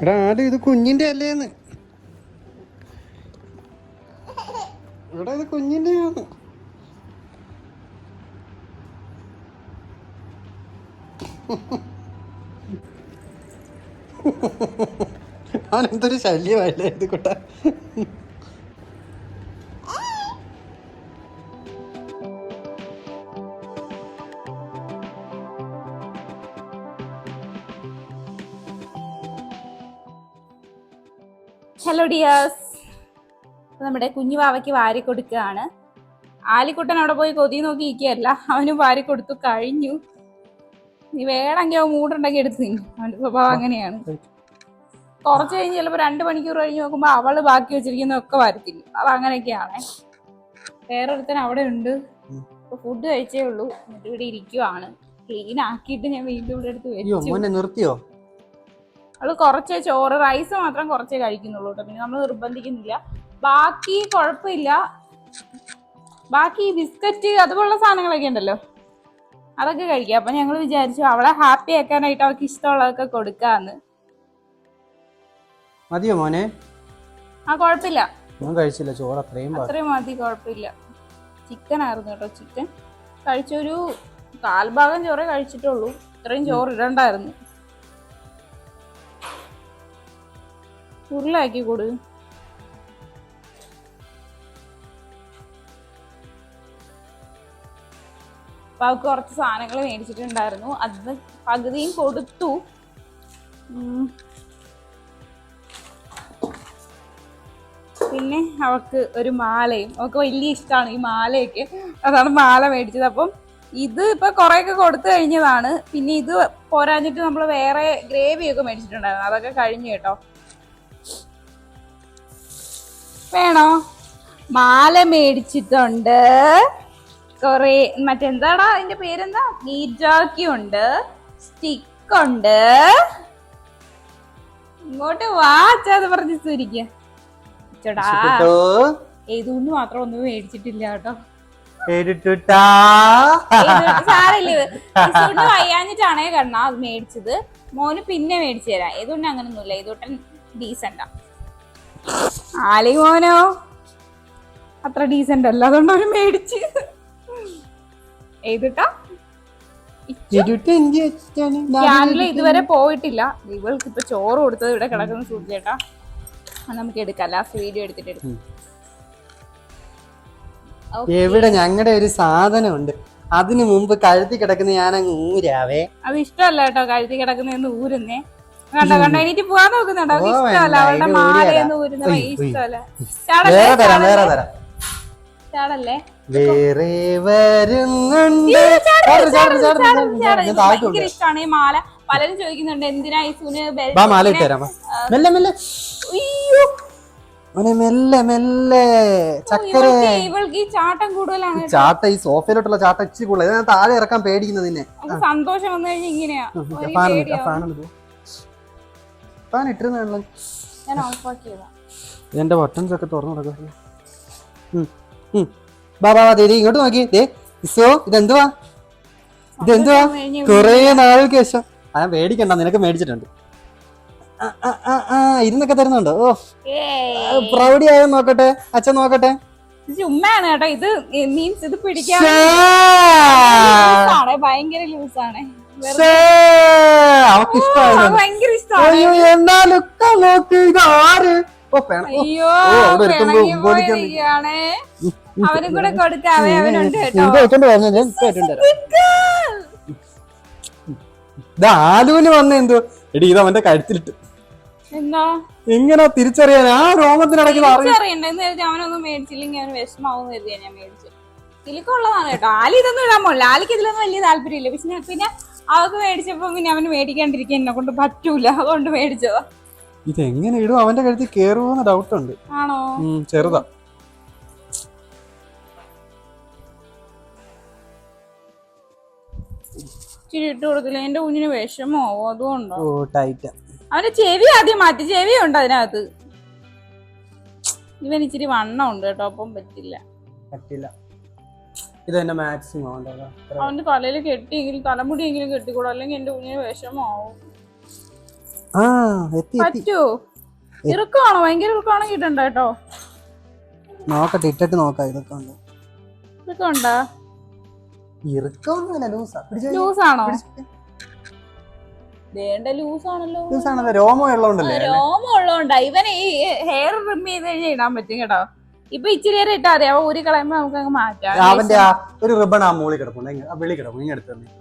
എടാ ഇത് കുഞ്ഞിന്റെ അല്ലേന്ന്. ഇവിടെ ഇത് കുഞ്ഞിന്റെ ആണ് അവനെന്തൊരു ശല്യമല്ലേ ഇത് കുട്ട ഹലോ ഡിയേഴ്സ് നമ്മുടെ കുഞ്ഞു വാവയ്ക്ക് വാരി കൊടുക്കുകയാണ്. ആലിക്കുട്ടൻ അവിടെ പോയി കൊതി നോക്കി ഇരിക്കുകയല്ല അവന് വാരി കൊടുത്തു കഴിഞ്ഞു. നീ വേണമെങ്കിൽ അവൻ മൂടുണ്ടെങ്കിൽ എടുത്ത് നീ അവന്റെ സ്വഭാവം അങ്ങനെയാണ്. കുറച്ച് കഴിഞ്ഞ് ചിലപ്പോൾ രണ്ട് മണിക്കൂർ കഴിഞ്ഞ് നോക്കുമ്പോൾ അവൾ ബാക്കി വെച്ചിരിക്കുന്നതൊക്കെ വരത്തില്ല. അത് അങ്ങനെയൊക്കെയാണ്. വേറൊരുത്തൻ അവിടെ ഉണ്ട്. ഇപ്പൊ ഫുഡ് കഴിച്ചേ ഉള്ളൂ. എന്നിട്ട് ഇവിടെ ഇരിക്കുവാണ്. ക്ലീൻ ആക്കിയിട്ട് ഞാൻ വീണ്ടും ഇവിടെ എടുത്ത് വരും വെച്ചു. നിർത്തിയോ? അവൾ കുറച്ച് ചോറ് റൈസ് മാത്രം കുറച്ചേ കഴിക്കുന്നുള്ളൂ കേട്ടോ. പിന്നെ നമ്മൾ നിർബന്ധിക്കുന്നില്ല. ബാക്കി കുഴപ്പമില്ല. ബാക്കി ബിസ്ക്കറ്റ് അതുപോലുള്ള സാധനങ്ങളൊക്കെ ഉണ്ടല്ലോ. അതൊക്കെ കഴിക്കാം. അപ്പൊ ഞങ്ങൾ വിചാരിച്ചു അവളെ ഹാപ്പി ആക്കാനായിട്ട് അവൾക്ക് ഇഷ്ടമുള്ളതൊക്കെ കൊടുക്കാന്ന്. മതിയോ മോനെ? ആ കുഴപ്പമില്ല. ഞാൻ കഴിച്ചില്ല. ചോറ് അത്രയും അത്രയും മതി കുഴപ്പമില്ല. ചിക്കൻ ആയിരുന്നു കേട്ടോ ചിക്കൻ കഴിച്ചൊരു കാൽഭാഗം ചോറേ കഴിച്ചിട്ടുള്ളൂ. ഇത്രയും ചോറ് ഇടണ്ടായിരുന്നു. ഉരുളാക്കി കൊടു. അപ്പൊ അവൾക്ക് കുറച്ച് സാധനങ്ങൾ മേടിച്ചിട്ടുണ്ടായിരുന്നു. അത് പകുതിയും കൊടുത്തു. പിന്നെ അവൾക്ക് ഒരു മാലയും. അവൾക്ക് വലിയ ഇഷ്ടമാണ് ഈ മാലയൊക്കെ. അതാണ് മാല മേടിച്ചത്. അപ്പം ഇത് ഇപ്പൊ കുറെയൊക്കെ കൊടുത്തു കഴിഞ്ഞതാണ്. പിന്നെ ഇത് പോരാഞ്ഞിട്ട് നമ്മൾ വേറെ ഗ്രേവിയൊക്കെ മേടിച്ചിട്ടുണ്ടായിരുന്നു. അതൊക്കെ കഴിഞ്ഞു കേട്ടോ. വേണോ? മാല മേടിച്ചിട്ടുണ്ട്. കൊറേ മറ്റെന്താടാ അതിന്റെ പേരെന്താ? നീറ്റാക്കി ഉണ്ട്. സ്റ്റിക്ക് ഉണ്ട് ഇങ്ങോട്ട് വാ അച്ഛാന്ന് പറഞ്ഞ് സൂരിക്ക ചേടാ മാത്രം ഒന്നും മേടിച്ചിട്ടില്ല കേട്ടോ. ഇതുകൊണ്ട് വയ്യാഞ്ഞിട്ടാണേ കണ്ണാ അത് മേടിച്ചത്. മോന് പിന്നെ മേടിച്ചു തരാം. ഏതുകൊണ്ട് അങ്ങനൊന്നുമില്ല. ഏതോട്ടൻ ഡീസന്റാ ആലി മോനോ അത്ര ഡീസന്റ് അല്ല. അതുകൊണ്ട് അവന് മേടിച്ച് എഴുതിട്ടാ? ഇതുവരെ പോയിട്ടില്ല. ഇവൾക്ക് ഇപ്പൊ ചോറ് കൊടുത്തത് ഇവിടെ കിടക്കുന്ന സൂചിയേട്ടാ. നമുക്ക് എടുക്കാം. ലാസ്റ്റ് വീഡിയോ എടുത്തിട്ട് എടുക്കാം. എവിടെ ഞങ്ങളുടെ ഒരു സാധനം ഉണ്ട് അതിനു മുമ്പ് കഴുത്തി കിടക്കുന്ന ഞാൻ അങ്ങ് ഊരാവേ. അത് ഇഷ്ടമല്ല കേട്ടോ കഴുത്തി കിടക്കുന്നതെന്ന് ഊരുന്നേ. കണ്ടോ കണ്ടോ? എനിക്ക് പോവാൻ നോക്കുന്നുണ്ടോ? അവൾക്ക് ഇഷ്ടമല്ല അവളുടെ മാലയെന്ന്. ഇഷ്ടമല്ല. വേറെ തരാം തരാം. ചാടല്ലേ? വരുന്നുണ്ട്. ഭയങ്കര ഇഷ്ടമാണ് ഈ മാല. പലരും ചോദിക്കുന്നുണ്ട് എന്തിനാ ഈ സൂന് മാല. മെല്ലെ മെല്ലെ. മോനെ മെല്ലെ മെല്ലെ. ചക്കര. ഇവൾക്ക് ഈ ചാട്ടം കൂടുതലാണ് ചാട്ട ഈ സോഫയിലോട്ടുള്ള ചാട്ട ഇച്ചിരി കൂടുതൽ താഴെ ഇറക്കാൻ പേടിക്കുന്നത് നിന്നെ. സന്തോഷം വന്നു കഴിഞ്ഞാൽ ഇങ്ങനെയാ. ഫാൻ ഇട്ടിരുന്നാണല്ലോ ഞാൻ ഇതിന്റെ ബട്ടൺസ് ഒക്കെ തുറന്നു കൊടുക്കുക ബാ ബാ ദേ, ഇങ്ങോട്ട് നോക്കി. ദേ ഇസോ ഇതെന്തുവാ? ഇതെന്തുവാ? കുറേ നാളുകൾക്ക് ശേഷം ആ മേടിക്കണ്ട നിനക്ക് മേടിച്ചിട്ടുണ്ട്. ഇരുന്നൊക്കെ തരുന്നുണ്ടോ. ഓ പ്രൗഢി പ്രൗഡി ആയോ നോക്കട്ടെ? അച്ഛൻ നോക്കട്ടെ. ചുമ്മാണ് കേട്ടോ. ഇത് മീൻസ് ഇത് പിടിക്കാൻ. ഭയങ്കര ലൂസാണ്. അവക്ക് എന്നാ ലുക്ക നോക്ക് ഇത് ആര് ഓ പേണം അയ്യോ അവനും കൂടെ കൊടുക്കാവേ അവനുണ്ട് കേട്ടോ ആലുവിന് വന്ന എന്തോ എടി ഇത് അവന്റെ കഴുത്തിലിട്ട് എന്താ എങ്ങനെ തിരിച്ചറിയാൻ ആ രോമത്തിനിടയ്ക്ക് എന്ന് അവനൊന്നും മേടിച്ചില്ലെങ്കിൽ അവന് വിഷമാവും കരുതിയാ ഞാൻ മേടിച്ചു കേട്ടോ ആലി ഇതൊന്നും ഇടാൻ പോലില്ല ആലിക്ക് ഇതിലൊന്നും വലിയ താല്പര്യമില്ല പിന്നെ പിന്നെ അവൾക്ക് മേടിച്ചപ്പോ പിന്നെ അവന് മേടിക്കാണ്ടിരിക്കാൻ എന്നെ കൊണ്ട് പറ്റൂല. അതുകൊണ്ട് മേടിച്ചതാ. ഇത് എങ്ങനെ ഇടും? അവന്റെ കഴുത്തിൽ കേറുമോന്ന് ഡൗട്ട് ഉണ്ട്. ആണോ? ചെറുതാ. ഇച്ചിരി ഇട്ട് കൊടുക്കില്ല എന്റെ കുഞ്ഞിന് വിഷമോ? അതുകൊണ്ടോ? അവന്റെ ചെവി ആദ്യം മാറ്റി. ചെവി ഉണ്ട് അതിനകത്ത്. ഇവൻ ഇച്ചിരി വണ്ണം ഉണ്ട് കേട്ടോ അപ്പം പറ്റില്ല. പറ്റില്ല. ഇത് തന്നെ മാക്സിമം അവന്റെ തലയിൽ കെട്ടി കെട്ടിയെങ്കിലും തലമുടിയെങ്കിലും കെട്ടിക്കൂടാ? അല്ലെങ്കിൽ എന്റെ കുഞ്ഞിന് വിഷമാവും ആ എത്തി എത്തി. പറ്റൂ. ഇറുക്കമാണോ? ഭയങ്കര ഇറുക്കമാണെങ്കിൽ ഇട്ടുണ്ട് കേട്ടോ? നോക്കട്ടെ ഇട്ടിട്ട് നോക്കാം ഇതൊക്കെ ഉണ്ട്? ഇറുക്കൊന്നുമില്ല ലൂസാ. ലൂസാണോ? വേണ്ട ലൂസാണല്ലോ. ലൂസാണല്ലോ രോമം ഉള്ളതുകൊണ്ടല്ലേ രോമം ഉള്ളതുകൊണ്ടാ. ഇവനെ ഈ ഹെയർ റിം ചെയ്ത് കഴിഞ്ഞാൽ ഇടാൻ പറ്റും കേട്ടോ. ഇപ്പൊ ഇച്ചിരി നേരം ഇട്ടാ അവ ഊരി കളയുമ്പോ നമുക്ക് അങ്ങ് മാറ്റാം. അവന്റെ ആ ഒരു റിബൺ ആ മൂളി കിടപ്പുണ്ട്. ഇങ്ങ- ആ വെളി കിടപ്പുണ്ട്. ഇങ്ങനെ എടുത്ത് തന്നെ.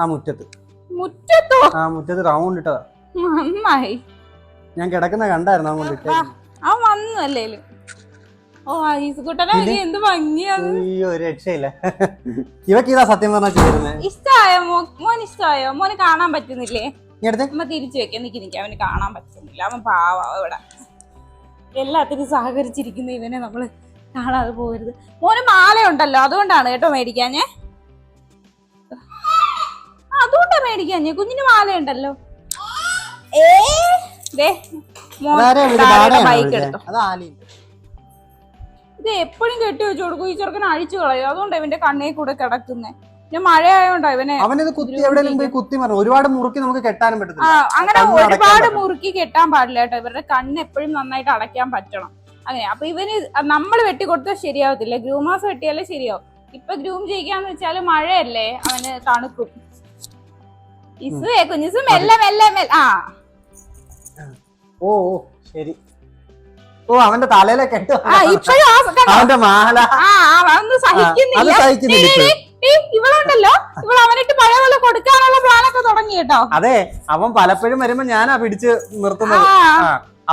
ആ മുറ്റത്ത്. മുറ്റത്തോ? ആ മുറ്റത്ത് റൗണ്ട് ഇട്ടതാ. നന്നായി. ഞാൻ കിടക്കുന്ന കണ്ടായിരുന്നു അവൻ ഇട്ടേ അവൻ വന്നു അല്ലേലും. ഓ ഐസുകുട്ടനെ? എന്ത് ഭംഗിയാണ്. അയ്യോ ഒരു രക്ഷയില്ല. ഇവക്ക് ഇതാ സത്യം പറഞ്ഞാൽ ചേരുന്നത് ഇഷ്ടായോ? മോ- മോന് ഇഷ്ടായോ? മോന് കാണാൻ പറ്റുന്നില്ലേ? ഇനി അടുത്ത് അമ്മ തിരിച്ചു വെക്കാൻ നിക്ക് നിക്ക്. അവന് കാണാൻ പറ്റുന്നില്ല. അവൻ പാവാ. ഇവിടെ. എല്ലാത്തിനും സഹകരിച്ചിരിക്കുന്ന ഇവനെ നമ്മൾ കാണാതെ പോകരുത്. മോന് മാലയുണ്ടല്ലോ അതുകൊണ്ടാണ് കേട്ടോ മേടിക്കാഞ്ഞേ. അതുകൊണ്ടാ മേടിക്കാഞ്ഞേ കുഞ്ഞിന് മാലയുണ്ടല്ലോ. ഏ? ബൈക്ക്? എടുത്തോ? ഇത് എപ്പോഴും കെട്ടി വെച്ചു കൊടുക്കും ഈ ചെറുക്കൻ അഴിച്ചു കളയും. അതുകൊണ്ട് ഇവന്റെ കണ്ണേ കൂടെ കിടക്കുന്നേ. പിന്നെ മഴയായോണ്ടാ ഇവനെ അവനത് കുത്തി എവിടെയെങ്കിലും പോയി കുത്തി മറന്നു ഒരുപാട് മുറുക്കി നമുക്ക് കെട്ടാനും ആ അങ്ങനെ ഒരുപാട് മുറുക്കി കെട്ടാൻ പാടില്ല കേട്ടോ. ഇവരുടെ കണ്ണ് എപ്പോഴും നന്നായിട്ട് അടയ്ക്കാൻ പറ്റണം. അങ്ങനെ അപ്പൊ ഇവന് നമ്മൾ വെട്ടിക്കൊടുത്താൽ ശരിയാവത്തില്ല. ഗ്രൂമാസ് വെട്ടിയാലേ ശരിയാവും. ഇപ്പൊ ഗ്രൂം ചെയ്യിക്കാന്ന് വെച്ചാൽ മഴയല്ലേ അവന് തണുക്കും. ഇസുവേ കുഞ്ഞിസു മെല്ലെ മെല്ലെ മെല്ലെ. ആ. ഓ ശരി. ഓ അവന്റെ തലയിലൊക്കെ ഇപ്പോഴും അവന്റെ മാല. ആ അവൻ സഹിക്കുന്നില്ല അത് സഹിക്കുന്നില്ല. ഇവളുണ്ടല്ലോ. ഇവൾ അവനിട്ട് പഴയ പോലെ കൊടുക്കാനുള്ള പ്ലാനൊക്കെ തുടങ്ങി കേട്ടോ. അതെ അവൻ പലപ്പോഴും വരുമ്പോ ഞാനാ പിടിച്ച് നിർത്തുന്നത്.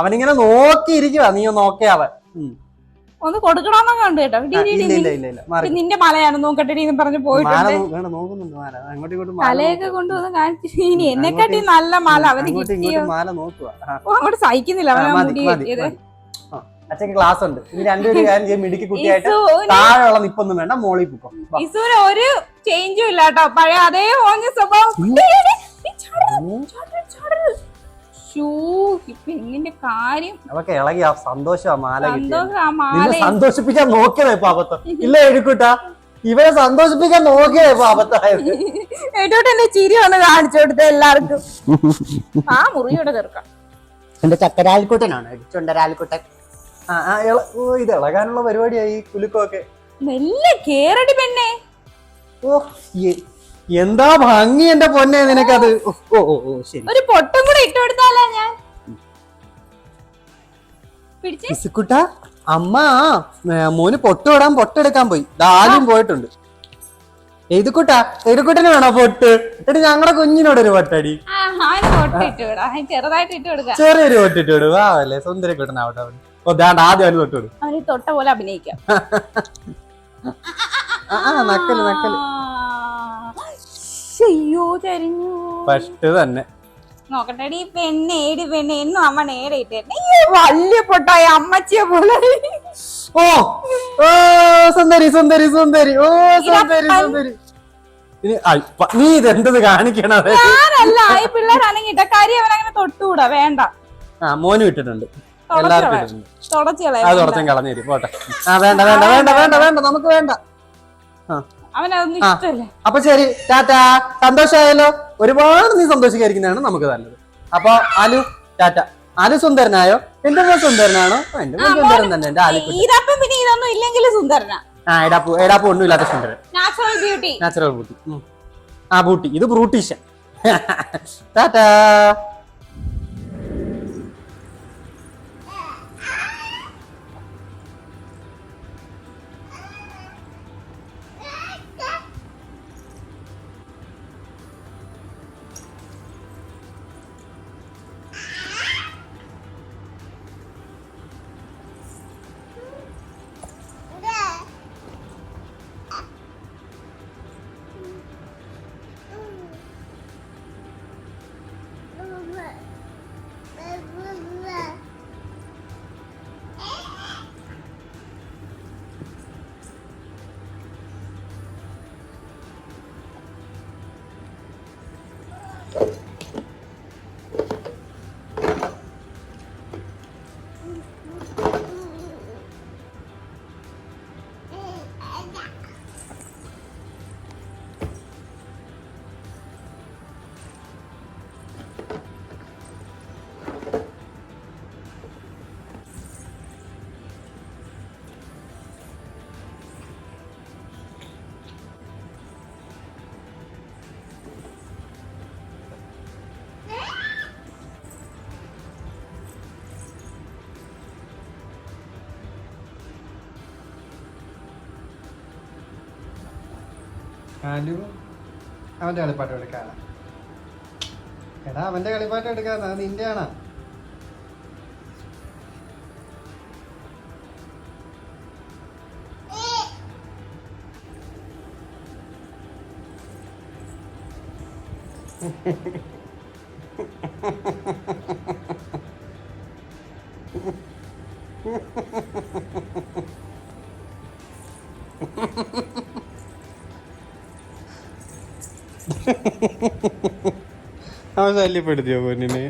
അവനിങ്ങനെ നോക്കിയിരിക്കുക നീ നോക്കേ അവൻ. ഒന്ന് കൊടുക്കണമെന്നൊക്കെ ഉണ്ട് കേട്ടോ. നിന്റെ മലയാണ് നോക്കട്ടെ എന്ന് പറഞ്ഞ് പോയിട്ടുണ്ട്. മലയൊക്കെ. കൊണ്ടുവന്ന് കാണിച്ചു ഇനി എന്നെക്കാട്ടി നല്ല മല അവന് അങ്ങോട്ടും സഹിക്കുന്നില്ല അവനെ അച്ഛക്ക് ക്ലാസ് ഉണ്ട്. ഇനി രണ്ടുപേരും കാര്യം ചെയ്യും. മിടുക്കി കുട്ടിയായിട്ട് താഴെ താഴെയുള്ള നിപ്പൊന്നും വേണ്ട മോളിൽ പൊക്കോ. ഒരു ചേഞ്ചും ഇല്ല കേട്ടോ. പഴയ അതേ ഓഞ്ഞ സ്വഭാവം. പെണ്ണിന്റെ കാര്യം. അവക്ക് ഇളകി ആ സന്തോഷം ആ മാല നിന്നെ സന്തോഷിപ്പിക്കാൻ നോക്കിയതാ ഇപ്പൊ അബദ്ധം. ഇല്ല എഴുക്കൂട്ടാ? ഇവരെ സന്തോഷിപ്പിക്കാൻ നോക്കിയതാ ഇപ്പൊ അബദ്ധമായത്. എന്റെ ചിരി ഒന്ന് കാണിച്ചു കൊടുത്ത എല്ലാവർക്കും. ആ മുറിയോടെ തീർക്കാം. എന്റെ ചക്കരാൽക്കുട്ടനാണ് ഓ ഇത് ഇളകാനുള്ള പരിപാടിയായി ഈ കുലുക്കമൊക്കെ. മെല്ലെ കേറടി പെണ്ണേ. ഓ എന്താ ഭംഗി എന്റെ പൊന്നെ നിനക്കത്? ഓ ഓ ശരി. ഒരു പൊട്ടും കൂടെ ഇട്ട് കൊടുത്താലാ ഞാൻ. ഇസുക്കുട്ട അമ്മ മോന് പൊട്ടുവിടാൻ പൊട്ടെടുക്കാൻ പോയി. ദാലും പോയിട്ടുണ്ട്. എഴുതുക്കുട്ടാ എഴുതുക്കുട്ടന് വേണോ പൊട്ട്? എടി ഞങ്ങളുടെ കുഞ്ഞിനോട് ഒരു പൊട്ടടി. ആ ചെറുതായിട്ട് ഇട്ട് കൊടുക്കാം. ചെറിയൊരു പൊട്ടിട്ട് വിടും. വാ അല്ലേ സുന്ദര അവൻ ആദ്യം അവന് തൊട്ട് അവന് തൊട്ട പോലെ അഭിനയിക്കാം നക്കൽ നക്കൽ അയ്യോ ചരിഞ്ഞു ഫസ്റ്റ് തന്നെ നോക്കട്ടെടി പെണ്ണ് ഏടി പെണ്ണ് എന്നും അമ്മ നേടിയിട്ട് വലിയ പൊട്ടായ അമ്മച്ചിയെ പോലെ ഓ ഓ സുന്ദരി സുന്ദരി സുന്ദരി ഓ സുന്ദരി സുന്ദരി നീ ഇതെന്തത് കാണിക്കണത് ഞാനല്ല ഈ പിള്ളേരാണെങ്കിൽ ഇടക്കാരി അവനങ്ങനെ തൊട്ടുകൂടാ വേണ്ട ആ മോനും ഇട്ടിട്ടുണ്ട് എല്ലാവർക്കും ഇട്ടിട്ടുണ്ട് അത് കളയാം ഉടച്ചും കളഞ്ഞു തരും. പോട്ടെ. ആ വേണ്ട വേണ്ട വേണ്ട വേണ്ട. വേണ്ട നമുക്ക് വേണ്ട. ആ. അവനതൊന്നും ആ. ഇഷ്ടമല്ല. അപ്പൊ ശരി. ടാറ്റാ. സന്തോഷമായല്ലോ. ഒരുപാട് നീ സന്തോഷിക്കാതിരിക്കുന്നതാണ് നമുക്ക് നല്ലത്. അപ്പൊ ആലു ടാറ്റ. ആലു സുന്ദരനായോ? എന്റെ മോൻ സുന്ദരനാണോ? എന്റെ മോൻ സുന്ദരൻ തന്നെ. എന്റെ ആലിക്കുട്ടി ഇതപ്പം പിന്നെ ഇതൊന്നും ഇല്ലെങ്കിൽ സുന്ദരനാ. ആ എടാപ്പു എടാപ്പു ഒന്നും ഇല്ലാത്ത സുന്ദരൻ നാച്ചുറൽ ബ്യൂട്ടി നാച്ചുറൽ. ആ ബൂട്ടി ഇത് ബ്രൂട്ടീഷൻ ടാറ്റാ. അവന്റെ കളിപ്പാട്ടം എടുക്കാനാ. എടാ അവന്റെ കളിപ്പാട്ടം എടുക്കാനാ അത് നിന്റെ ആണാ അവൻ ശല്യപ്പെടുത്തിയോ പൊന്നിനെ?